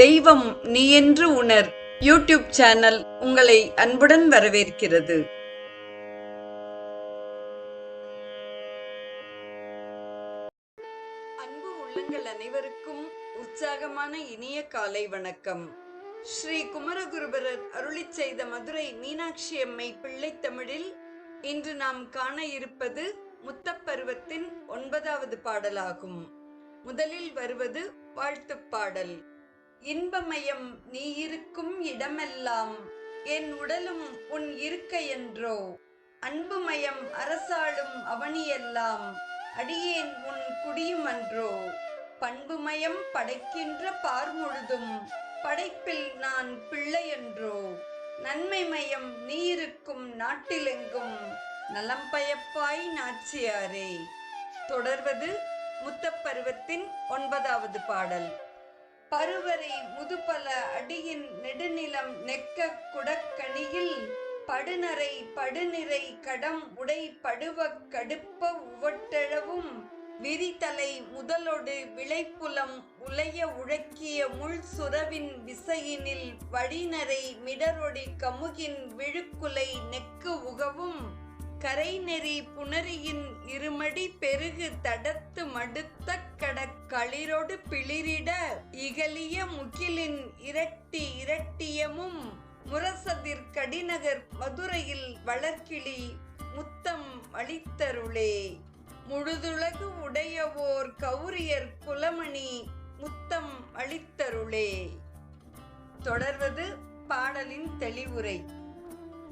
தெய்வம் நீ என்று உணர். யூடியூப் சேனல் உங்களை அன்புடன் வரவேற்கிறது. அன்பு உள்ளங்கள் அனைவருக்கும் உற்சாகமான இனிய காலை வணக்கம். ஸ்ரீ குமரகுருபரர் அருளிச் செய்த மதுரை மீனாட்சி அம்மை பிள்ளை தமிழில் இன்று நாம் காண இருப்பது முத்தப்பருவத்தின் ஒன்பதாவது பாடலாகும். முதலில் வருவது வாழ்த்துப் பாடல். இன்பமயம் நீ இருக்கும் இடமெல்லாம் என் உடலும் உன் இருக்கையென்றோ. அன்புமயம் அரசாளும் அவனியெல்லாம் அடியேன் உன் குடியுமன்றோ. பண்புமயம் படைக்கின்ற பார் முழுதும் படைப்பில் நான் பிள்ளையன்றோ. நன்மைமயம் நீ இருக்கும் நாட்டிலெங்கும் நலம் பயப்பாய் நாச்சியாரே. தொடர்வது முத்தப்பருவத்தின் ஒன்பதாவது பாடல். பருவரை முதுபல அடியின் நெடுநிலம் நெக்க குடக்கணியில் படுநரை படுநிறை கடம் உடை படுவக் கடுப்ப உவட்டெழவும் விரிதலை முதலொடு விளைப்புலம் உலைய உழக்கிய முள் சுரவின் விசையினில் வழிநரை மிடரொடி கமுகின் விழுக்குலை நெக்கு உகவும் கரைநெறி புணரியின் இருமடி பெருகு தடத்து மடுத்த கடக்களிரொடு பிளிரிட இகலிய முகிலின் இரட்டி இரட்டியமும் முரசதிர் கடிநகர் மதுரையில் வளர்க்கிளி முத்தம் அளித்தருளே. முழுதுலகு உடையவோர் கௌரியர் குலமணி முத்தம் அளித்தருளே. தொடர்வது பாடலின் தெளிவுரை.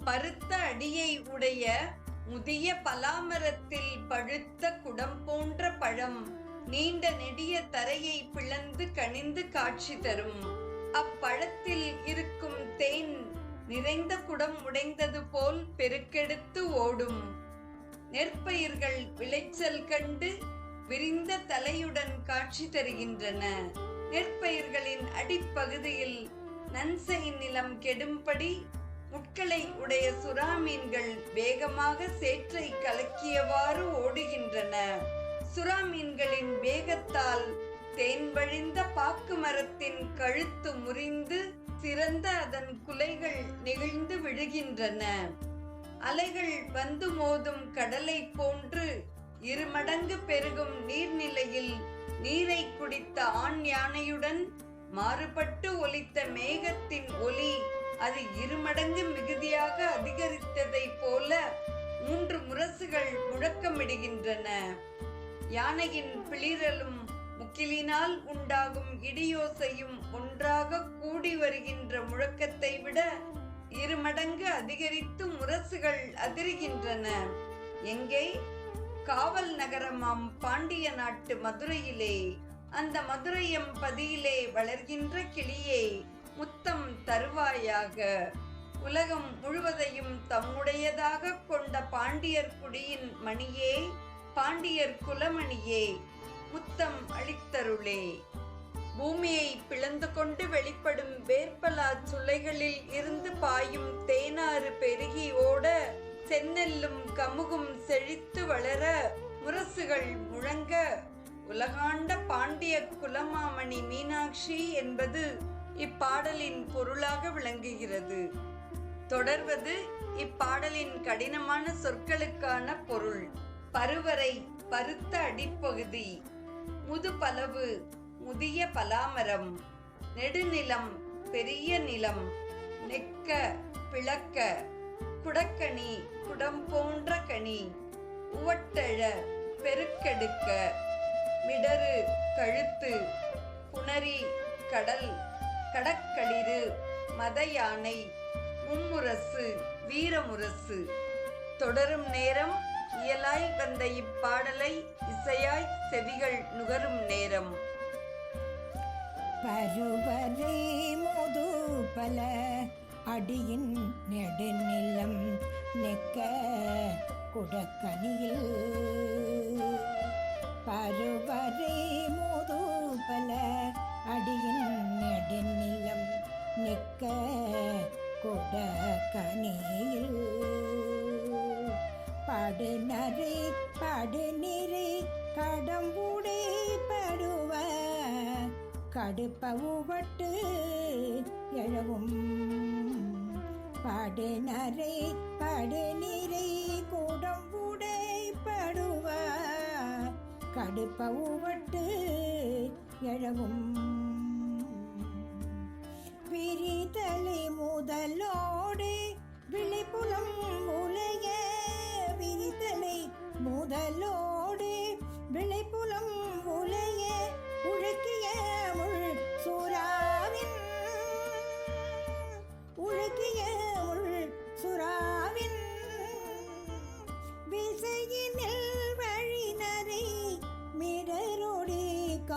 பருத்த அடியை உடைய முதிய பலாமரத்தில் பழுத்த குடம் போன்ற பழம் நீண்ட நெடிய தரையை பிளந்து கனிந்து காட்சி தரும். அப்பழத்தில் இருக்கும் தேன் நிறைந்த குடம் உடைந்தது போல் பெருக்கெடுத்து ஓடும். நெற்பயிர்கள் விளைச்சல் கண்டு விரிந்த தலையுடன் காட்சி தருகின்றன. நெற்பயிர்களின் அடிப்பகுதியில் நன்சை நிலம் கெடும்படி முட்களை உடைய சுறா மீன்கள் வேகமாக சேற்றை கலக்கியவாறு ஓடுகின்றன. சுறா மீன்களின் வேகத்தால் தேன் வழிந்த பாக்கு மரத்தின் கழுத்து முறிந்து சிறந்த அதன் குலைகள் நெகிழ்ந்து விழுகின்றன. அலைகள் வந்து மோதும் கடலை போன்று இருமடங்கு பெருகும் நீர்நிலையில் நீரை குடித்த ஆண் யானையுடன் மாறுபட்டு ஒலித்த மேகத்தின் ஒலி அது இருமடங்கு மிகுதியாக அதிகரித்ததை போல மூன்று முரசுகள் முழக்கமிடுகின்றன. யானையின் பிளிரலும் முக்கிலினால் உண்டாகும் இடியோசையும் ஒன்றாக கூடி வருகின்ற முழக்கத்தை விட இருமடங்கு அதிகரித்து முரசுகள் அதிர்கின்றன. எங்கே? காவல் நகரமாம் பாண்டிய நாட்டு மதுரையிலே. அந்த மதுரையம் பதியிலே வளர்கின்ற கிளியே. முத்தம் தருவாயாக. உலகம் முழுவதையும் தம்முடையதாக கொண்ட பாண்டியர் குடியின் மணியே பாண்டியர் குலமணியே முத்தம் அளித்தருளே. பூமியை பிளந்து கொண்டு வெளிப்படும் வேர்பலா சுளைகளில் இருந்து பாயும் தேனாறு பெருகி ஓட செந்நெல்லும் கமுகும் செழித்து வளர முரசுகள் முழங்க. உலகாண்ட பாண்டிய குலமாமணி மீனாட்சி என்பது இப்பாடலின் பொருளாக விளங்குகிறது. தொடர்வது இப்பாடலின் கடினமான சொற்களுக்கான பொருள். பருவரை பருத்த அடிப்பகுதி. முதுபலவு முதிய பலாமரம். நெடுநிலம் பெரிய நிலம். நெக்க பிளக்க. குடக்கனி குடம் போன்ற கனி. உவட்டழ பெருக்கெடுக்க. மிடரு கழுத்து. புணரி கடல். கடற்களிறு மத யானை மும்முரசு வீரமுரசு. தொடரும் நேரம் இயலாய் வந்த இப்பாடலை இசையாய் செவிகள் நுகரும் நேரம். பருவரை முது பல அடியின் நெடுநிலம் நெக்க குடக்கனியில். பருவரை முது பல அடியின் நெடுநிலம் நெக்க குடக்கனியில் படுநரை படுநிறை கடம்புடை படுவ கடுப்ப உவட்டு எழவும். படுநரை படுநீரை கூடம் உடைப்படுவ கடுப்ப உவட்டு எழவும். விரிதலை முதலோடு விழிப்புலம் உலைய விரிதலை முதலோடு விளைப்புலம் உலைய உழக்கிய முள் சூறாவின் உழக்கிய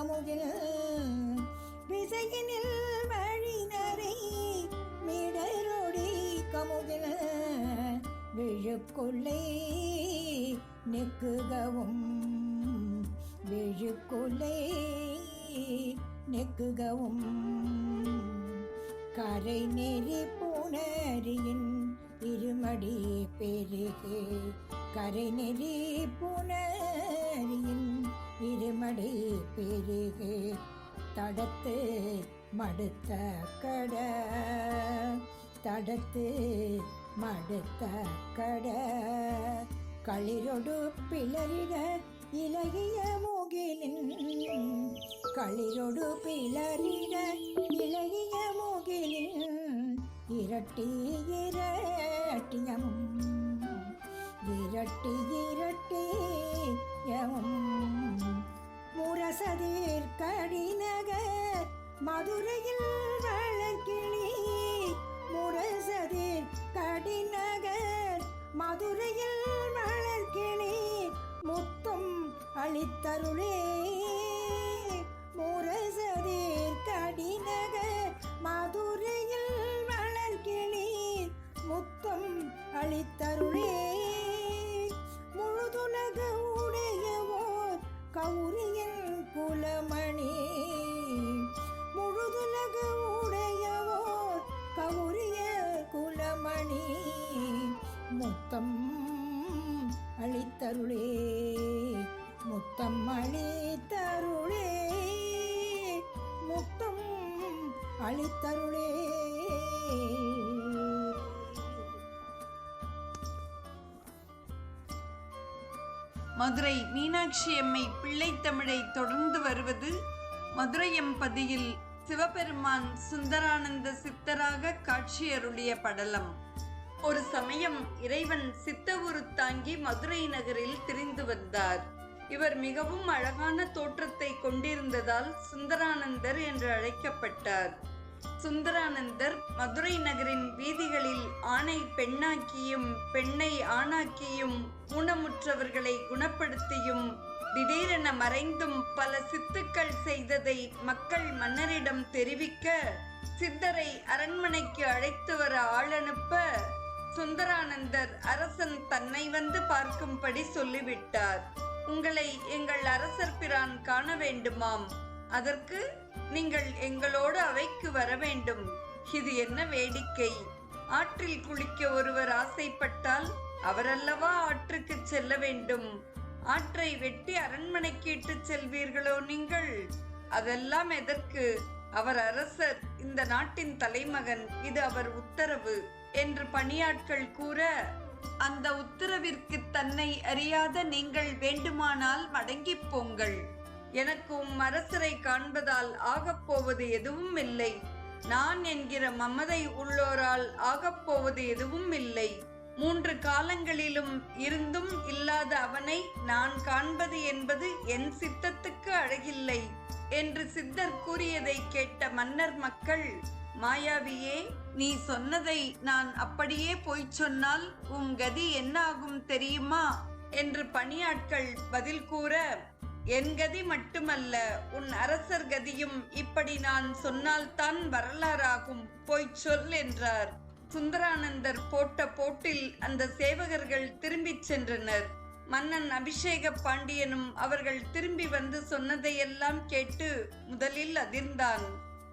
கமுகில் விசையினில் வழிநரை மிடரொடி கமுதில் விழுக்குள்ளே நெக்குகவும் விழுக்குள்ளே நெக்குகவும் கரை நெறி புணரியின் இருமடி பெருகே. கரை நெறி புணரியின் இருமடி பெருகே. தடத்து மடுத்த கட தடத்து மடுத்த கட. களிரொடு பிளரிட இலகிய முகிலின் களிரொடு பிளரிட இலகிய முகிலின். இரட்டி இரட்டியமும் இரட்டி இரட்டியமும் முரசதீர் கடிநக மதுரையில் வளர்கிளி முரசதீர் கடிநகர் மதுரையில் வளர்கிளி முத்தும் அளித்தருளே. முரசதீர் அளித்தருளே மதுரை மீனாட்சி அம்மை பிள்ளைத்தமிழை தொடர்ந்து வருவது மதுரையம்பதியில் சிவபெருமான் சுந்தரானந்த சித்தராக காட்சியருளிய படலம். ஒரு சமயம் இறைவன் சித்தவுரு தாங்கி மதுரை நகரில் திரிந்து வந்தார். இவர் மிகவும் அழகான தோற்றத்தை கொண்டிருந்ததால் சுந்தரானந்தர் என்று அழைக்கப்பட்டார். சுந்தரானந்தர் மதுரை நகரின் வீதிகளில் ஆணை பெண்ணாக்கியும் பெண்ணை ஆணாக்கியும் ஊனமுற்றவர்களை குணப்படுத்தியும் திடீரென மறைந்தும் பல சித்துக்கள் செய்ததை மக்கள் மன்னரிடம் தெரிவிக்க சித்தரை அரண்மனைக்கு அழைத்து வர ஆள் அனுப்ப சுந்தரானந்தர் அரசன் தன்னை வந்து பார்க்கும்படி சொல்லிவிட்டார். உங்களை எங்கள் அரசர் பிரான் காண வேண்டுமாம். அதற்கு நீங்கள் எங்களோடு அவைக்கு வர வேண்டும் இது என்ன வேடிக்கை? ஆற்றில் குளிக்க ஒருவர் ஆசைப்பட்டால் அவரல்லவா ஆற்றுக்கு செல்ல வேண்டும். ஆற்றை வெட்டி அரண்மனைக்கு இட்டு செல்வீர்களோ நீங்கள்? அதெல்லாம் எதற்கு? அவர் அரசர் இந்த நாட்டின் தலைமகன் இது அவர் உத்தரவு என்று பணியாட்கள் கூற அந்த உத்தரவிற்கு தன்னை அறியாத நீங்கள் வேண்டுமானால் மடங்கிப் போங்கள். எனக்கு உம் அரசரை காண்பதால் ஆகப்போவது எதுவும் இல்லை. நான் என்கிற மமதை உள்ளோரால் ஆகப்போவது எதுவும் இல்லை. மூன்று காலங்களிலும் இருந்தும் இல்லாத அவனை நான் காண்பது என்பது என் சித்தத்துக்கு அழகில்லை என்று சித்தர் கூறியதை கேட்ட மன்னர் மக்கள் மாயாவியே நீ சொன்னதை நான் அப்படியே போய்ச் சொன்னால் உம் கதி என்ன ஆகும் தெரியுமா? என்று பணியாட்கள் பதில் கூற என் கதி மட்டுமல்ல உன் அரசர் கதியும் இப்படி நான் சொன்னால்தான் வரலாறாகும். போய்ச் சொல் என்றார். சுந்தரானந்தர் போட்ட போட்டில் அந்த சேவகர்கள் திரும்பிச் சென்றனர். மன்னன் அபிஷேக பாண்டியனும் அவர்கள் திரும்பி வந்து சொன்னதையெல்லாம் கேட்டு முதலில் அதிர்ந்தான்.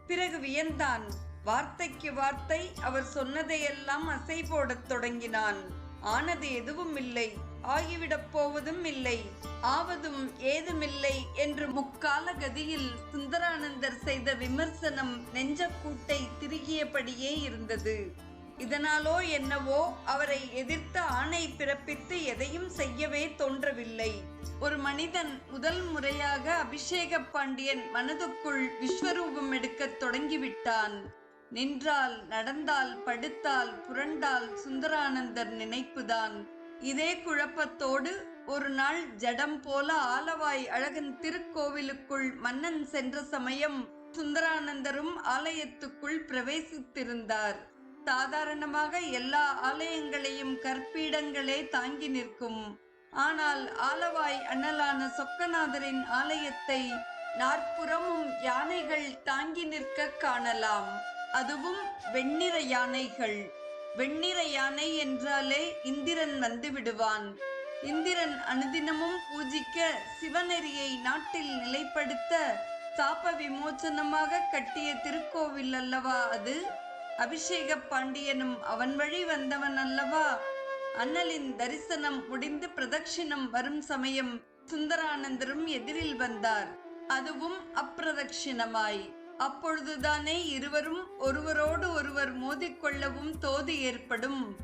பிறகு வியந்தான். வார்த்தைக்கு வார்த்தை அவர் சொன்னதையெல்லாம் அசை போடத் தொடங்கினான். ஆனது எதுவும் இல்லை. ஆகிவிடப் போவதும் இல்லை. ஆவதும் ஏதுமில்லை என்று முக்கால கதியில் சுந்தரானந்தர் செய்த விமர்சனம் நெஞ்சக்கூட்டை திருகியபடியே இருந்தது. இதனாலோ என்னவோ அவரை எதிர்த்து ஆணை பிறப்பித்து எதையும் செய்யவே தோன்றவில்லை. ஒரு மனிதன் முதல் முறையாக அபிஷேக பாண்டியன் மனதுக்குள் விஸ்வரூபம் எடுக்கத் தொடங்கிவிட்டான். நின்றால் நடந்தால் படுத்தால் புரண்டால் சுந்தரானந்தர் நினைப்புதான். இதே குழப்பத்தோடு ஒரு நாள் ஜடம் போல ஆலவாய் அழகன் திருக்கோவிலுக்குள் மன்னன் சென்ற சமயம் சுந்தரானந்தரும் ஆலயத்துக்குள் பிரவேசித்திருந்தார். சாதாரணமாக எல்லா ஆலயங்களையும் கற்பீடங்களே தாங்கி நிற்கும். ஆனால் ஆலவாய் அண்ணலான சொக்கநாதரின் ஆலயத்தை நாற்புறமும் யானைகள் தாங்கி நிற்க காணலாம். அதுவும் வெண்ணிற யானைகள். வெண்ணிற யானை என்றாலே இந்திரன் வந்து விடுவான். இந்திரன் அனுதினமும் பூஜிக்க சிவநெறியை நாட்டில் நிலைப்படுத்த சாப விமோச்சனமாக கட்டிய திருக்கோவில் அல்லவா அது? அபிஷேக பாண்டியனும் அவன் வழி வந்தவன் அல்லவா? அண்ணலின் தரிசனம் முடிந்து பிரதட்சிணம் வரும் சமயம் சுந்தரானந்தரும் எதிரில் வந்தார். அதுவும் அப்பிரதட்சிணமாய். அப்பொழுதுதானே இருவரும் ஒருவரோடு ஒருவர் மோதிக்கொள்ளவும் தோது ஏற்படும்.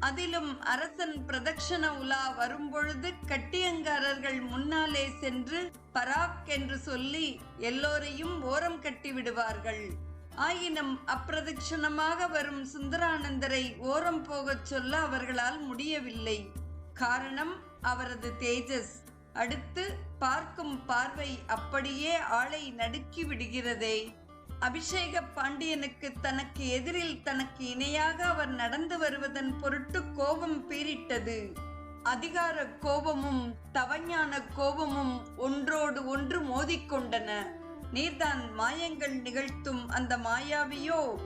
அதிலும் அரசன் பிரதட்சண உலா வரும்பொழுது கட்டியங்காரர்கள் முன்னாலே சென்று பராக் என்று சொல்லி எல்லோரையும் ஓரம் கட்டி விடுவார்கள். ஆயினும் அப்பிரதட்சணமாக வரும் சுந்தரானந்தரை ஓரம் போகச் சொல்ல அவர்களால் முடியவில்லை. காரணம் அவரது தேஜஸ். அடுத்து பார்க்கும் பார்வை அப்படியே ஆளை நடுக்கி விடுகிறதே. அபிஷேக பாண்டியனுக்கு தனக்கு எதிரில் தனக்கு இணையாக அவர் நடந்து வருவதன் பொருட்டு கோபம் பீரிட்டது அதிகார கோபமும் தவஞான கோபமும் ஒன்றோடு ஒன்று மோதிக்கொண்டன. நீர்தான் மாயங்கள் நிகழ்த்தும் அந்த மாயாவியோ?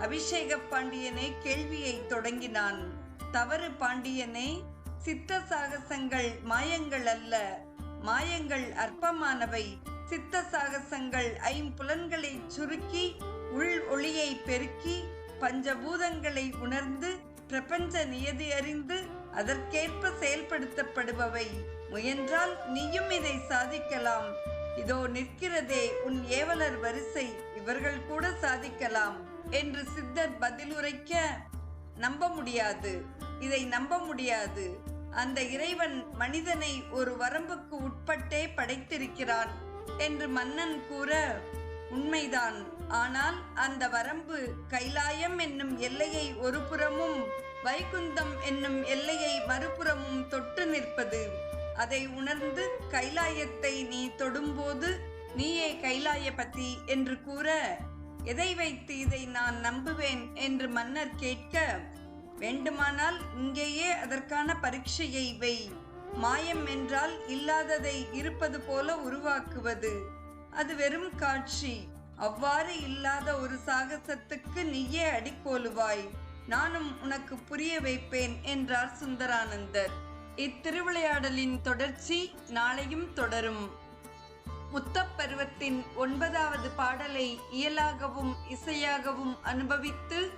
அபிஷேக பாண்டியனே கேள்வியை தொடங்கினான். தவறு பாண்டியனே சித்த சாகசங்கள் மாயங்கள் அல்ல. மாயங்கள் அற்பமானவை. சித்த சாகசங்கள் ஐம்புலன்களை சுருக்கி உள் ஒளியை பெருக்கி பஞ்சபூதங்களை உணர்ந்து பிரபஞ்ச நியதி அறிந்து அதற்கேற்ப செயல்படுத்தப்படுபவை. முயன்றால் நீயும் இதை சாதிக்கலாம். இதோ நிற்கிறதே உன் ஏவலர் வரிசை இவர்கள் கூட சாதிக்கலாம் என்று சித்தர் பதிலுரைக்க நம்ப முடியாது. இதை நம்ப முடியாது. அந்த இறைவன் மனிதனை ஒரு வரம்புக்கு உட்பட்டே படைத்திருக்கிறான். என்று மன்னன் கூற உண்மைதான். ஆனால் அந்த வரம்பு கைலாயம் என்னும் எல்லையை ஒரு புறமும் வைகுந்தம் என்னும் எல்லையை மறுபுறமும் தொட்டு நிற்பது. அதை உணர்ந்து கைலாயத்தை நீ தொடும்போது நீயே கைலாயபதி என்று கூற எதை வைத்து இதை நான் நம்புவேன்? என்று மன்னர் கேட்க வேண்டுமானால் இங்கேயே அதற்கான பரீட்சையை வை. மாயம் என்றால் இல்லாததை இருப்பது போல உருவாக்குவது. அது வெறும் காட்சி. அவ்வாறு இல்லாத ஒரு சாகசத்துக்கு நீயே அடிக்கோலுவாய். நானும் உனக்கு புரிய வைப்பேன் என்றார் சுந்தரானந்தர். இத்திருவிளையாடலின் தொடர்ச்சி நாளையும் தொடரும். முத்தப்பருவத்தின் ஒன்பதாவது பாடலை இயலாகவும் இசையாகவும் அனுபவித்து